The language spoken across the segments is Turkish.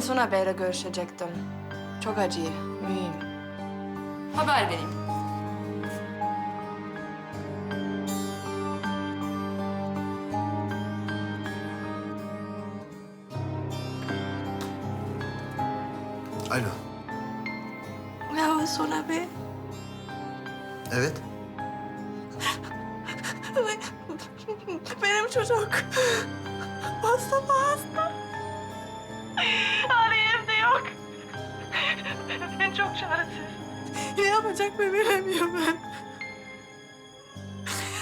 Soner Bey'le görüşecektim. Çok acı, mühim. Haber vereyim. Alo. Merhaba Soner Bey. Evet. Benim çocuk. Ne yapacak mı bilemiyorum ben.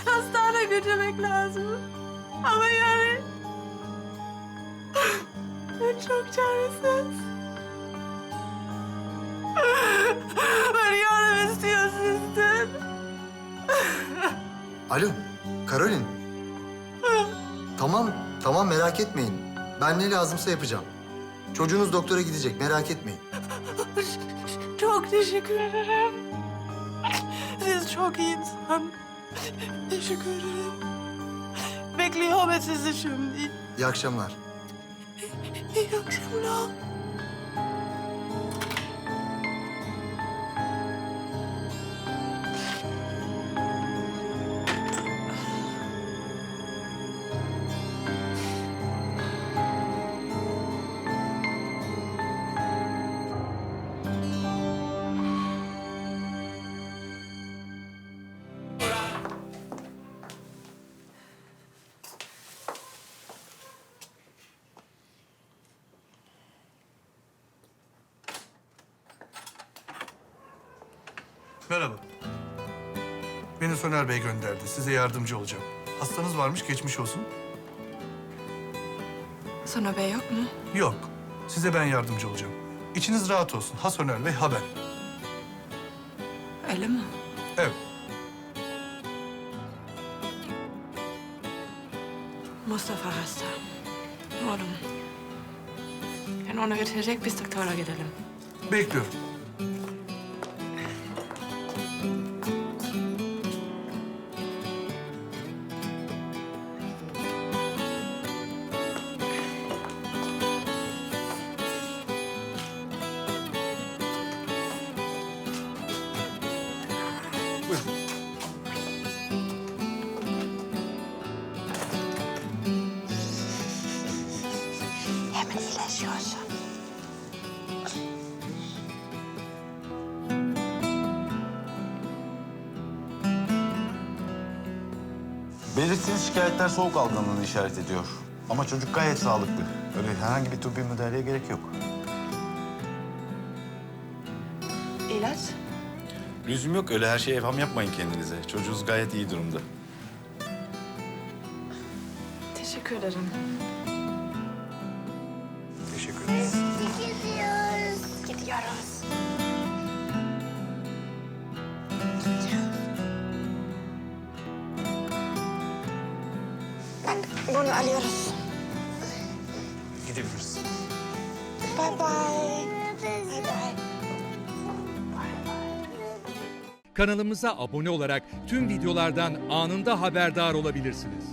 Hastane götürmek lazım. Ama yani... Ben çok çaresiz. Ben yardım istiyor sizden. Alo. Karolin. tamam, tamam merak etmeyin. Ben ne lazımsa yapacağım. Çocuğunuz doktora gidecek, merak etmeyin. Çok teşekkür ederim. Siz çok iyi insan. Teşekkür ederim. Bekliyorum sizi şimdi. İyi akşamlar. İyi akşamlar. Merhaba. Beni Soner Bey gönderdi. Size yardımcı olacağım. Hastanız varmış, geçmiş olsun. Soner Bey yok mu? Yok. Size ben yardımcı olacağım. İçiniz rahat olsun. Ha Soner Bey, ha ben. Öyle mi? Evet. Mustafa hasta. Oğlum. Ben onu götürecek biz doktora gidelim. Bekliyorum. Belirsiz şikayetler soğuk algınlığını işaret ediyor. Ama çocuk gayet sağlıklı. Öyle herhangi bir tıbbi müdahaleye gerek yok. İlaç? Lüzum yok. Öyle her şeye evham yapmayın kendinize. Çocuğunuz gayet iyi durumda. Teşekkür ederim. Teşekkür ederim. Gidiyoruz. Gidiyoruz. Ben bunu alıyoruz. Gidebiliriz. Bye bye. Bye bye. Kanalımıza abone olarak tüm videolardan anında haberdar olabilirsiniz.